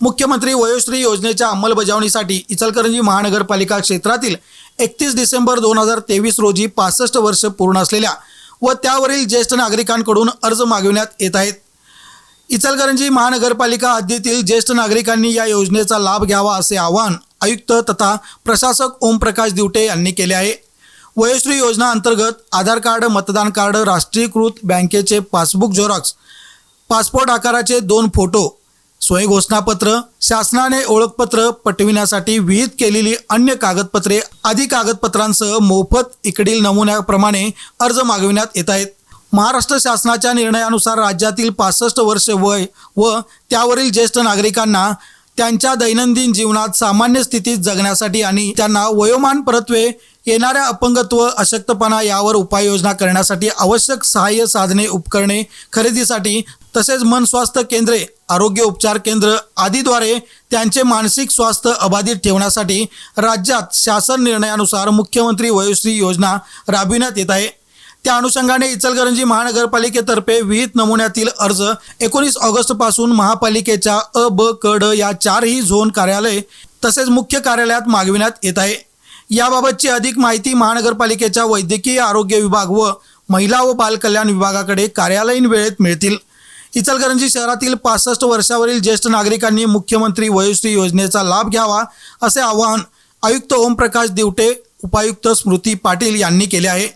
मुख्यमंत्री वयोश्री योजनेच्या अंमलबजावणीसाठी इचलकरंजी महानगरपालिका क्षेत्रातील एकतीस डिसेंबर दोन हजार तेवीस रोजी पासष्ट वर्ष पूर्ण असलेल्या व त्यावरील ज्येष्ठ नागरिकांकडून अर्ज मागविण्यात येत आहेत. इचलकरंजी महानगरपालिका हद्दीतील ज्येष्ठ नागरिकांनी या योजनेचा लाभ घ्यावा असे आवाहन आयुक्त तथा प्रशासक ओमप्रकाश दिवटे यांनी केले आहे. वयोश्री योजना अंतर्गत आधार कार्ड मतदान कार्ड राष्ट्रीयकृत बँकेचे पासबुक झेरॉक्स पासपोर्ट आकाराचे दोन फोटो स्वयंघोषणापत्र घोषणापत्र शासनाने ओळखपत्र पटविण्यासाठी विहित केलेली अन्य कागदपत्रे आदी कागदपत्रांसह मोफत इकडील नमुन्याप्रमाणे अर्ज मागविण्यात येत आहेत. महाराष्ट्र शासनाच्या निर्णयानुसार राज्यातील पासष्ट वर्ष वय व त्यावरील ज्येष्ठ नागरिकांना त्यांच्या दैनंदिन जीवनात सामान्य स्थितीत जगण्यासाठी आणि त्यांना वयोमान परत्वे येणाऱ्या अपंगत्व अशक्तपणा यावर उपाययोजना करण्यासाठी आवश्यक सहाय्य साधने उपकरणे खरेदीसाठी तसेच मन स्वास्थ्य केंद्रे आरोग्य उपचार केंद्र आदीद्वारे त्यांचे मानसिक स्वास्थ्य अबाधित ठेवण्यासाठी राज्यात शासन निर्णयानुसार मुख्यमंत्री वयोश्री योजना राबविण्यात येत आहे. त्या अनुषंगाने इचलकरंजी महानगरपालिकेतर्फे विहित नमुन्यातील अर्ज एकोणीस ऑगस्टपासून महापालिकेच्या अ ब क ड या चारही झोन कार्यालय तसेच मुख्य कार्यालयात मागविण्यात येत आहे. याबाबतची अधिक माहिती महानगरपालिकेच्या वैद्यकीय आरोग्य विभाग व महिला व बालकल्याण विभागाकडे कार्यालयीन वेळेत मिळतील. इचलकरंजी शहरातील पासष्ट वर्षावरील ज्येष्ठ नागरिकांनी मुख्यमंत्री वयोश्री योजनेचा लाभ घ्यावा असे आवाहन आयुक्त ओमप्रकाश दिवटे उपायुक्त स्मृती पाटील यांनी केले आहे.